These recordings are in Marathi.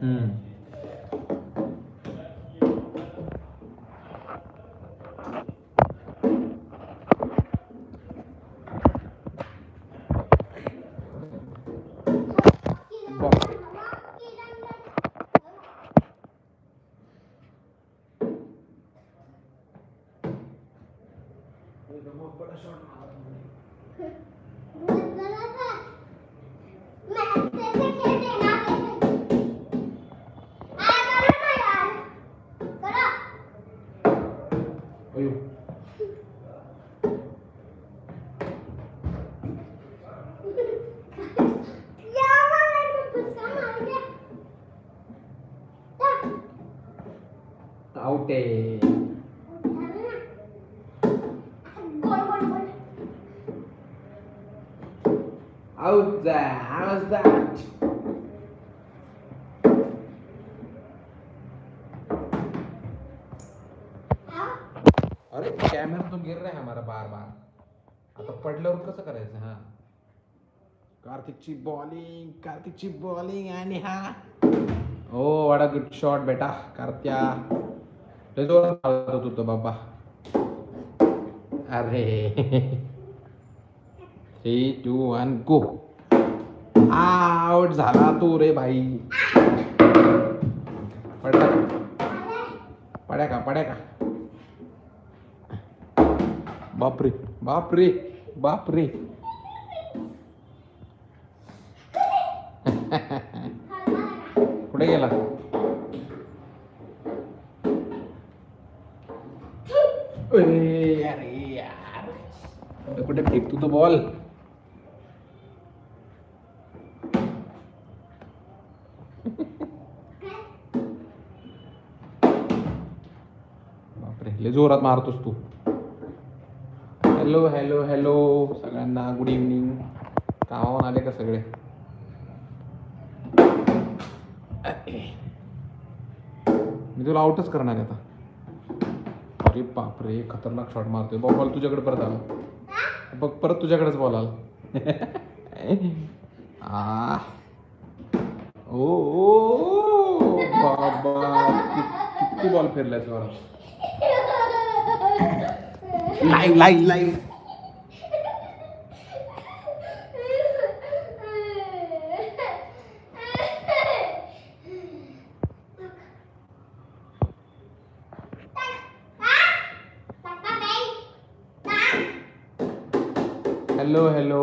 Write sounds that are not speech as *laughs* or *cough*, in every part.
嗯。आहे आउट जा आवाज़ जा अरे कॅमेरा तो गिर रहा है हमारा बार बार आता पडल्यावर कसं हा कार्तिकची बॉलिंग कार्तिकची बॉलिंग आणि हा। ओ वाडा गुड शॉट बेटा, कार्त्या। होतो बाबा अरे three two one go out झाला तू रे भाई पडला का पड्या का पड्या का बापरे बापरे बापरे. कुठे गेला? कुठे फेकतो तो बॉल. बापरे जोरात मारतोस तू. हॅलो हॅलो हॅलो सगळ्यांना गुड इव्हनिंग कामावर आले का सगळे? मी तुला आउटच करणार आहे आता. अरे बापरे खतरनाक शॉट मारतोय. बॉल तुझ्याकडे परत आला. बघ परत तुझ्याकडेच बॉल आला आ. ओ बाबा किती बॉल फिरलाय जोरात live live live hello hello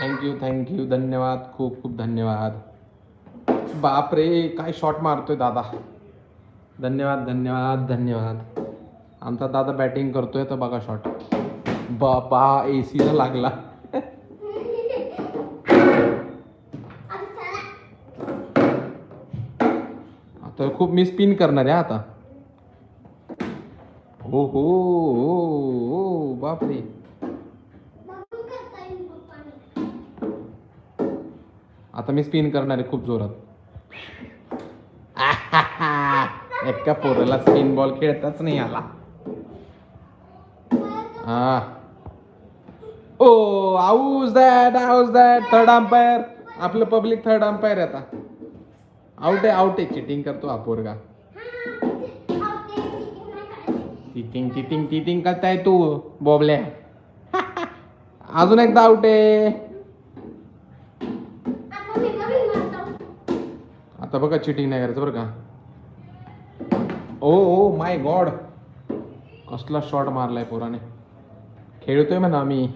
thank you thank you धन्यवाद खूप खूप धन्यवाद. बाप रे काय शॉट मारतोय दादा. धन्यवाद धन्यवाद धन्यवाद. आमचा दादा बॅटिंग करतोय तर बघा शॉट बापा ए सीला लागला. तर खूप मी स्पिन करणार आहे आता. हो हो, हो, हो बापरे. आता मी स्पिन करणार आहे खूप जोरात. *laughs* एका पोराला स्पिन बॉल खेळताच नाही आला. हा. ओ how's that how's that third umpire आपलं पब्लिक थर्ड अंपायर आता. आउट आहे आउट आहे. चिटिंग करतो हा पोरगा. चिटिंग चिटिंग चिटिंग करताय तू बॉबल्या. *laughs* अजून एकदा आउट आहे. आता बघा चिटिंग नाही करायचं बरं का. ओ ओ माय गॉड कसला शॉट मारलाय पोराने. खेळतोय म्हणा आम्ही.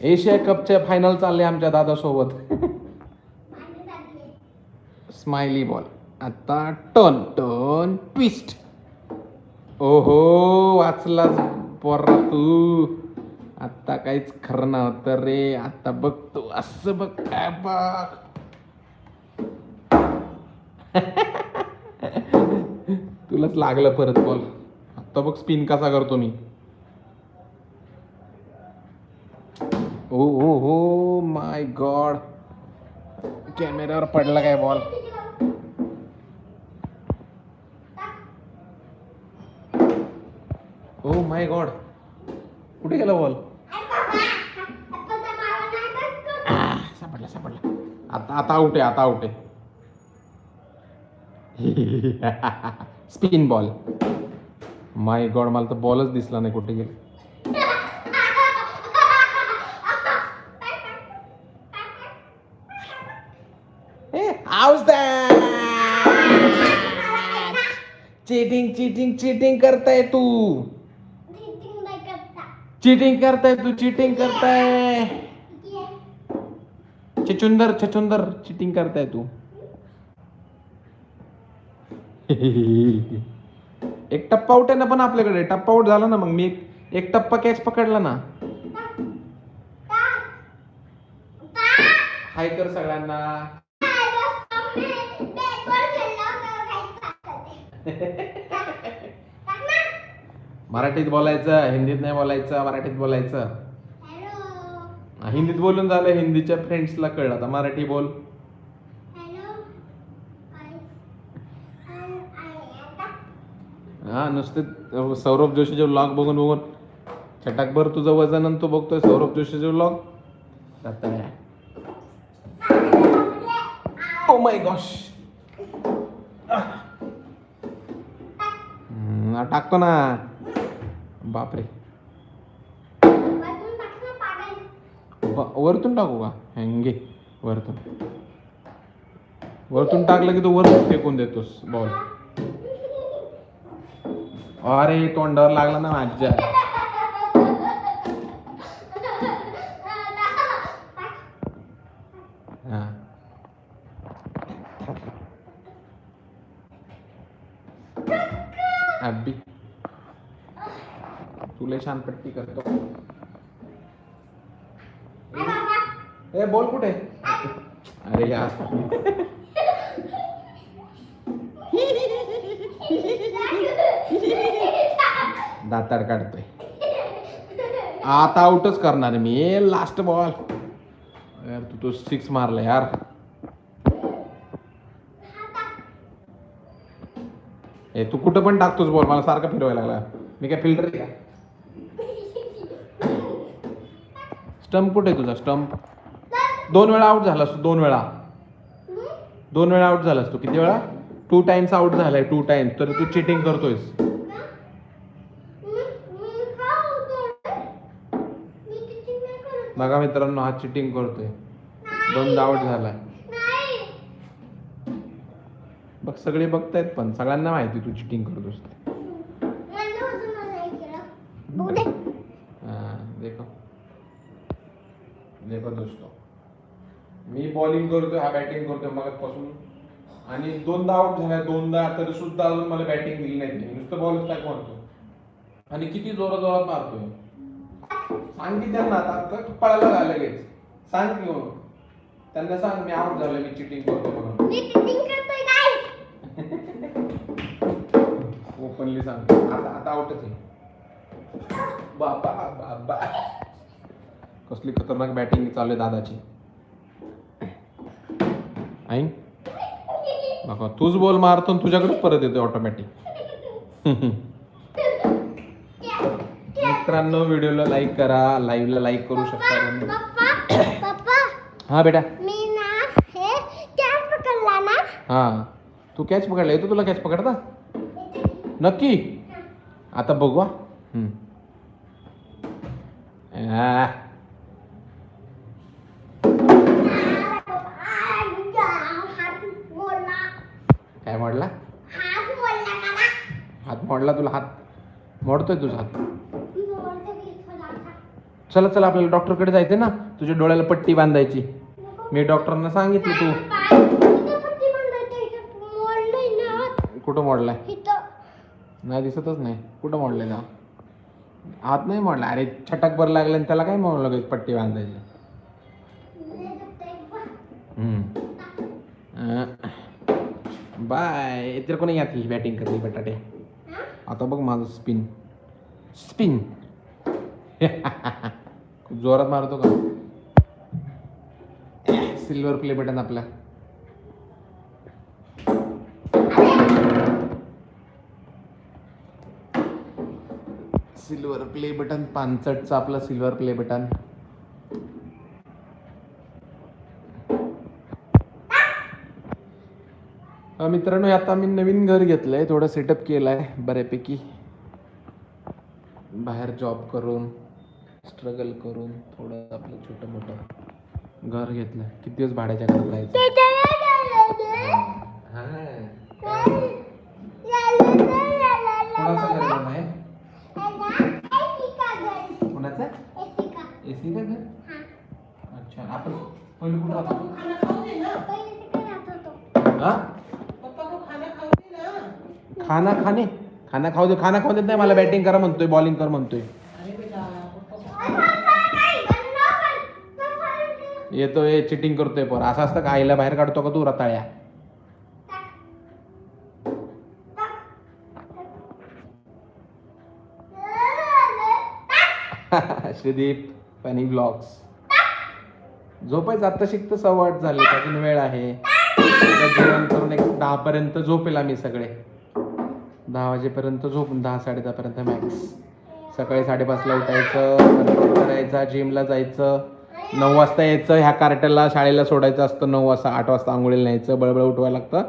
एशिया कपचे फायनल चालले आमच्या दादासोबत. स्माइली बॉल आता टर्न टर्न ट्विस्ट ओहो वाचलाच पोरा तू. आत्ता काहीच खरं नव्हतं रे. आत्ता बघतो. असं बघ. काय बघ. *laughs* तुलाच लागलं परत बॉल आता बघ स्पिन कसा करतो मी. ओ हो हो. माय गॉड कॅमेऱ्यावर पडला काय बॉल ओ माय गॉड कुठे गेला बॉल आता आउट आहे आता आउट आहे. स्पिन बॉल माय गॉड मला तर बॉलच दिसला नाही कुठे गेला. चीटिंग चीटिंग चीटिंग करताय तू. चीटिंग करताय तू चीटिंग करताय. छचुंदर छचुंदर चिटिंग करताय तू. *laughs* एक टप्पा आउट आहे ना पण आपल्याकडे. टप्पा आउट झाला ना मग मी एक एक टप्पा कॅच पकडला ना. हाय कर सगळ्यांना. *laughs* मराठीत बोलायचं हिंदीत नाही बोलायचं मराठीत बोलायचं. हिंदीत बोलून झालं हिंदीच्या फ्रेंड्सला कळलं. आता मराठी बोल. हा नुसते सौरभ जोशीचे व्लॉग बघून बघून. छटाकभर तुझं वजन आणि तू बघतोय सौरभ जोशीचे व्लॉग ओ माय गॉश टाकतो ना. बापरे. वरतून टाकू का? हँगे वरतून. वरतून टाकलं की तू वरतून फेकून देतोस बॉल अरे तोंडावर लागला ना माझ्या. हा. अब्बी तुला छान पट्टी करतो. ए बोल कुठे? अरे यार. दाताड काढतोय. आता आउटच करणार मी. लास्ट बॉल यार तू तो सिक्स मारला यार. ए तू कुठं पण टाकतोस बॉल मला सारखा फिरवायला लागला. मी काय फिल्टर आहे का? स्टंप कुठे आहे तुझा? स्टंप दोन वेळा आउट झालास तू दोन वेळा. दोन वेळा आउट झालास तू किती वेळा? टू टाइम्स आउट झालाय टू टाइम्स तर तू चिटिंग करतोयस. बघा मित्रांनो हा चिटिंग करतोय. दोनदा आउट झालाय. बघ सगळे बघतायत पण सगळ्यांना माहिती तू चिटिंग करतोस. हाँ, देखो. देखो दोस्तों. मी बॉलिंग करतोय हा बॅटिंग करतोय मगाचपासून आणि दोनदा आउट झालाय दोनदा तरी सुद्धा अजून मला बॅटिंग दिली नाही त्यांनी. नुसतं बॉलच टाक मारतो आणि किती जोरात जोरात मारतोय? सांग की त्यांना आता. पळायला झालं लगेच. सांग की मग त्यांना सांग मी आउट झालोय मी चिटिंग करतो म्हणून. ओपनली *laughs* सांग. आता आता आउटच आहे. बाबा बाबा. कसली खतरनाक बॅटिंग चालू आहे दादाची. ऐन? बघा तूच बॉल मारतो आणि तुझ्याकडेच परत येतो ऑटोमॅटिक मित्रांनो व्हिडिओला लाईक करा लाईव्हला लाईक करू शकता. हा बेटा. मी ना हे कॅप पकडला ना. हा. तू कॅच पकडला. येतो तुला कॅच पकडता? नक्की? आता बघू हा. मोडला तुला हात? मोडतोय तुझा हात. चला चला आपल्याला डॉक्टरकडे जायचं ना? तुझ्या डोळ्याला पट्टी बांधायची. मी डॉक्टरांना सांगितलं तू. ना. कुठं मोडलाय? नाही दिसतच नाही. कुठं मोडलाय का हात नाही मोडला. अरे छटक भर लागले आणि त्याला काय मोडलं लगेच पट्टी बांधायची? बाय. तेरे को नहीं आती बॅटिंग करनी बटाटे? आता बघ माझं स्पिन स्पिन *laughs* खूप जोरात मारतो का? सिल्वर प्ले बटन आपला सिल्वर प्ले बटन पानचटचं आपलं सिल्वर प्ले बटन मित्रांनो आता मी नवीन घर घेतलंय. थोडं सेटअप केलंय बऱ्यापैकी. बाहेर जॉब करून स्ट्रगल करून थोडं आपलं छोटं मोठं घर घेतलं किती दिवस भाड्याच्या घरात राहायचं? आहे? कोणाचं? एसी का? घर? अच्छा. आपण पहिले कुठं राहतो? खाना खाणे खाना खाऊ दे खाना खाऊ देत नाही मला बॅटिंग करा म्हणतोय बॉलिंग कर म्हणतोय. येतोय चिटिंग करतोय पोर. असं असतं का? आईला बाहेर काढतो का तू रताळ्या? *laughs* श्रीदीप फनी ब्लॉग्स झोपायचं आता शिकत सवाट झाली अजून वेळ आहे. जेवण करून एक दहा पर्यंत झोपेल आम्ही सगळे. दहा वाजेपर्यंत झोप दहा साडे दहा पर्यंत मॅक्स सकाळी साडेपाचला उठायचं करायचा जिमला जायचं. नऊ वाजता यायचं ह्या कार्टेलला शाळेला सोडायचं असतं नऊ वाजता आठ वाजता आंघोळीला न्यायचं बळबळ उठवायला लागतं.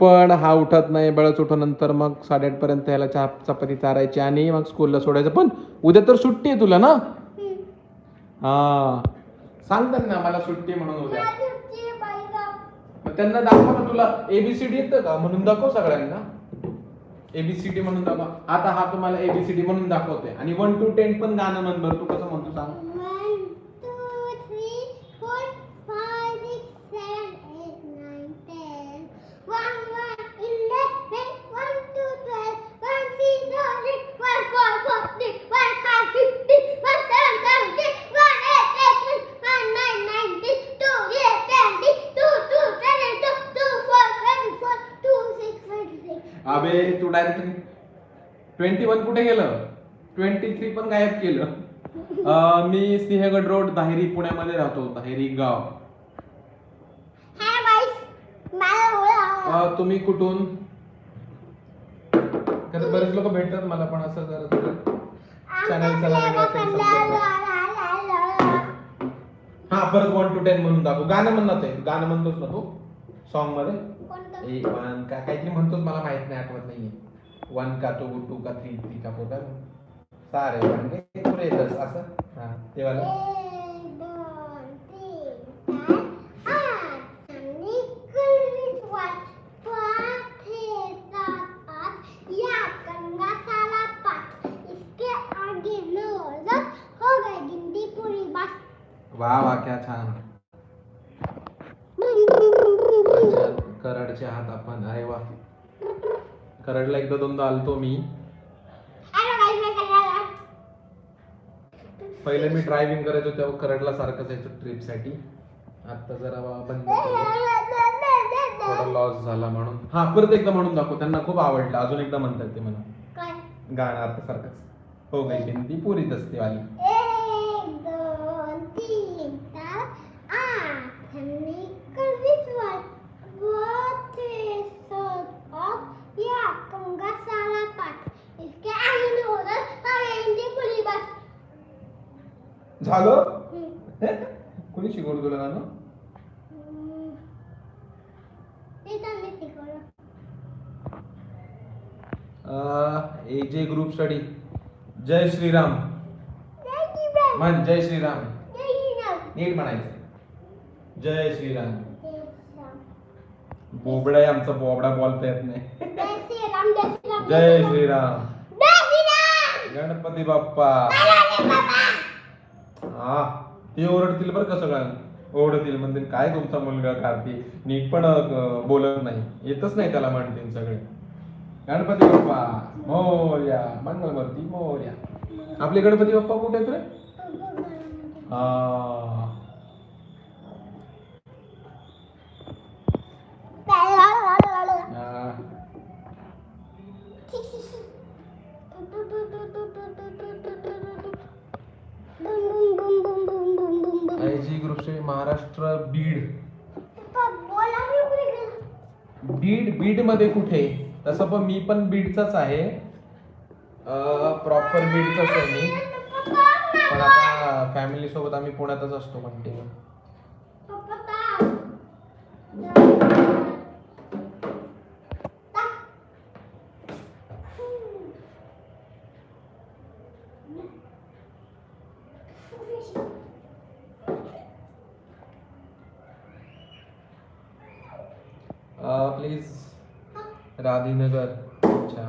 पण हा उठत नाही बळच उठवनंतर मग साडेआठपर्यंत ह्याला चहा चपाती चारायची आणि मग स्कूलला सोडायचं. पण उद्या तर सुट्टी आहे तुला ना? हा. सांगतात ना मला सुट्टी म्हणून उद्या. त्यांना दाखव ना तुला एबीसीडी येतं का? म्हणून दाखव सगळ्यांना. एबीसीडी म्हणून दाखव. आता हा तुम्हाला एबीसीडी म्हणून दाखवतोय. आणि वन टू टेन पण गाणं नंबर तू कसं म्हणतो सांग. अबे तू डायरेक्ट ट्वेंटी वन कुठे गेलं? ट्वेंटी थ्री पण गायब केलं. अं, मी सिंहगड रोड दाहेरी पुण्यामध्ये राहतो. दाहेरी गाव. अं, तुम्ही कुठून? कसं बरेच लोक भेटतात मला पण असं जरा चॅनल चला वेगळा. हा परत वन टू टेन म्हणून दाखव. गाणं म्हणत आहे. गाणं म्हणतोस ना तू? सॉन्गमध्ये? एक वन का काहीतरी म्हणतोस मला माहीत नाही आठवत नाहीये. वन का टू टू का थ्री थ्री का फोर का सारे वन के तुला येतच असं? हा ते वाला? वाह वाह क्या छान. अच्छा, कराडचे आहात आपण अरे वा. कराडला एकदा दोनदा आलतो मी. पहिले मी ड्रायव्हिंग करायचो तेव्हा कराडला सारखं जायचो ट्रिपसाठी आता जरा बंद थोडा लॉस झाला म्हणून. हा परत एकदा म्हणून दाखव. त्यांना खूप आवडलं. अजून एकदा म्हणतात ते मला. गाणं आता सारखंच. हो गई बिंदी पुरी दस्ती वाली एक दोन तीन चार आठ निकलवीच वाट बोथे सोत ऑफ या कंगा साला पाठ इसके आगे में होगा आगे पुली बस झालं कोणी शिकवलं तुला गाणं ते त्यांनी शिकवलं ए जे ग्रुप स्टडी जय श्रीराम. म्हण जय श्रीराम. नीट म्हणायचं. जय श्रीराम. बोबडा आहे आमचा बोबडा बोलता येत नाही. जय श्रीराम गणपती बाप्पा. हा ते ओरडतील बरं का सगळ्यांना? ओरडतील म्हणतील काय तुमचा मुलगा कार्तिक? नीट पण बोलत नाही. येतच नाही त्याला म्हणतील सगळे. गणपती बाप्पा मोर्या मंगलमूर्ती मोर्या. आपले गणपती बाप्पा कुठे आहेत रे. IG group study Maharashtra Beed. Beed बीडमध्ये कुठे? तसं पण मी पण बीडचाच आहे. प्रॉपर बीडचाच आहे मी पण आता फॅमिली सोबत आम्ही पुण्यातच असतो कंटिन्यू प्लीज राधीनगर अच्छा.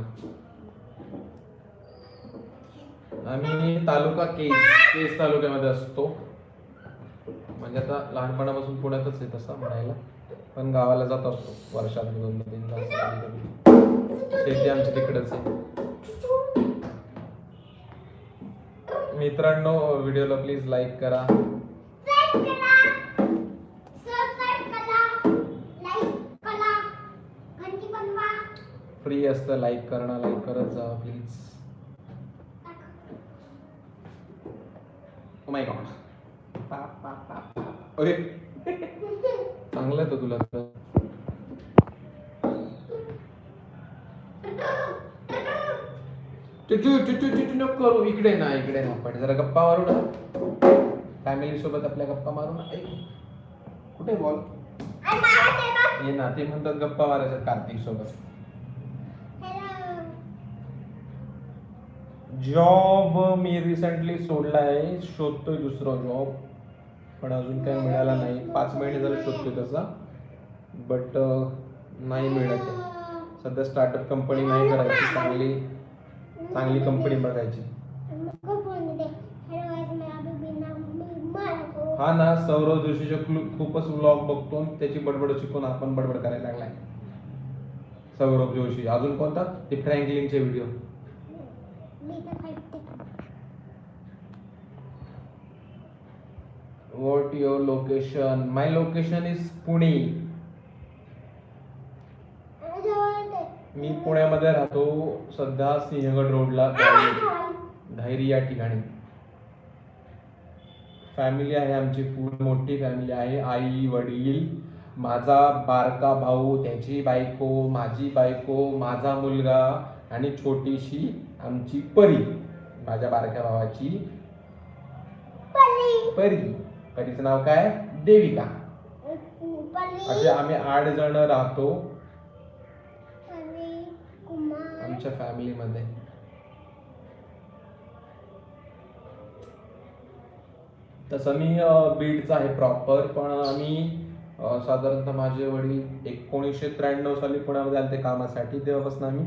आम्ही तालुका केज केज तालुक्यामध्ये असतो. म्हणजे आता लहानपणापासून पुण्यातच आहे तसा म्हणायला. पण गावाला जात असतो. वर्षात दोन तीनदा शेती आमची तिकडच आहे. मित्रांनो व्हिडिओला प्लीज लाईक करा. फ्री असतं लाईक करणं लाईक करत जा प्लीज माय गॉड अरे. चांगलं आहे तो तुला. तर. चुचू चुचू चुचू नको करू. इकडे ना इकडे ना पण जरा गप्पा मारू ना. फॅमिली सोबत आपल्या गप्पा मारू ना. ऐक. कुठे बॉल. ये ना ते म्हणतात गप्पा मारायच्या कार्तिक सोबत जॉब मी रिसेंटली सोडला आहे शोधतोय दुसरा जॉब पण अजून काही मिळाला नाही. पाच महिने झाले शोधतोय तसा. बट नाही मिळत आहे. सध्या स्टार्टअप कंपनी नाही करायची. चांगली चांगली कंपनी बघायची. हा ना सौरव जोशीचे क्लू- खूपच व्लॉग बघतो. त्याची बडबड शिकून आपण बडबड करायला लागलाय. सौरभ जोशी. अजून कोणता? ते फ्रँकलिनचे व्हिडिओ मी तर खाते. What your location my location is Pune मी पुण्यामध्ये राहतो. सध्या सिंहगड रोडला धायरी या ठिकाणी. फॅमिली आहे आमची पूर्ण मोठी फॅमिली आहे. आई वडील माझा बारका भाऊ त्याची बायको माझी बायको माझा मुलगा आणि छोटीशी आमची परी. माझ्या बारक्या भावाची परी. परी परीचं नाव काय? देविका. असे आम्ही आठ जण राहतो. आमच्या फॅमिलीमध्ये. तसं मी बीडचा आहे प्रॉपर पण आम्ही साधारणतः माझे वडील एकोणीसशे त्र्याण्णव साली पुण्यामध्ये आले ते कामासाठी. तेव्हापासून आम्ही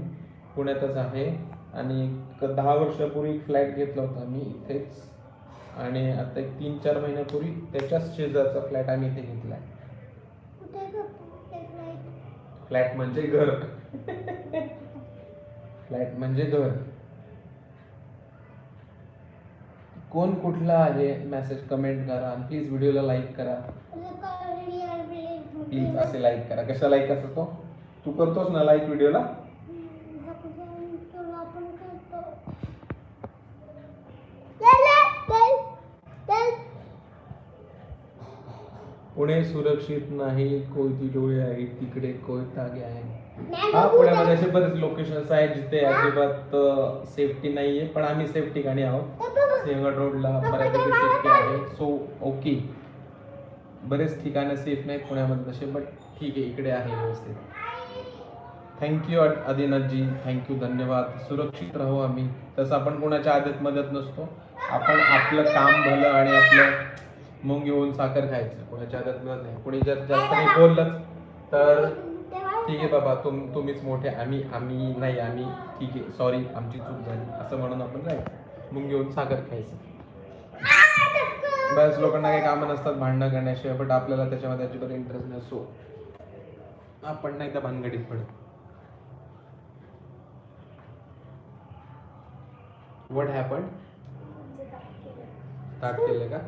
पुण्यातच आहे. आणि दहा वर्षापूर्वी फ्लॅट घेतला होता आम्ही इथेच. आणि आता एक तीन चार महिन्यापूर्वी त्याच्याच शेजारचा फ्लॅट आम्ही इथे घेतला आहे कुठे गप्पा? ते flight. फ्लॅट म्हणजे घर फ्लॅट म्हणजे घर कोण कुठला आहे मेसेज कमेंट करा आणि प्लीज व्हिडिओला लाईक करा. प्लीज असे लाईक करा कशा लाईक असतो तू करतोस ना लाईक व्हिडिओला आपण तुला पण करतो. चल, चल, चल. पुणे सुरक्षित नाही कोयती डोळे आहे तिकडे कोयतागे आहे नाही हा पुण्यामध्ये. असे बरेच लोकेशन्स आहेत जिथे अजिबात सेफ्टी नाहीये पण आम्ही सेफ ठिकाणी आहोत. सिंहगड रोडला बऱ्यापैकी सेफ्टी आहे. सो ओके बरेच ठिकाणं सेफ नाहीत पुण्यामध्ये तसे बट ठीक आहे इकडे आहे व्यवस्थित. थँक्यू आदिनाथजी. थँक्यू धन्यवाद. सुरक्षित राहू आम्ही. तसं आपण कोणाच्या आदत मदत नसतो. आपण आपलं काम भलं आणि आपलं मुंग घेऊन साखर खायचं. कोणाच्या आदत मदत नाही. कोणी जर जास्त काही बोललंच तर ठीक आहे बाबा तुम तुम्हीच मोठे आम्ही आम्ही नाही आम्ही ठीक आहे सॉरी आमची चूक झाली. असं म्हणून आपण राहायचं मुंग घेऊन साखर खायचं. बऱ्याच लोकांना काही कामं नसतात भांडणं करण्याशिवाय बट आपल्याला त्याच्यामध्ये अजिबात इंटरेस्ट नसतो. आपण नाही त्या भानगडीत पडत. वट हॅपन ताट केले का?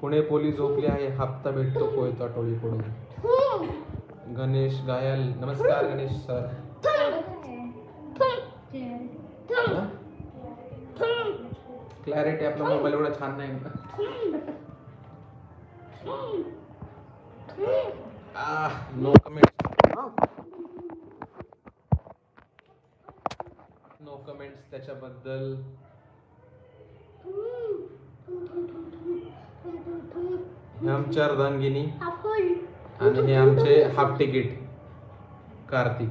पुणे पोलीस झोपली आहे. हप्ता भेटतो कोयता टोळीकडून. गणेश गायल नमस्कार गणेश सर. क्लॅरिटी आपला मोबाईल एवढा छान नाही. ना नो कमेंट नो कमेंट्स त्याच्याबद्दल. हे आमचे अर्धांगिनी आणि हे आमचे हाफ तिकीट कार्तिक.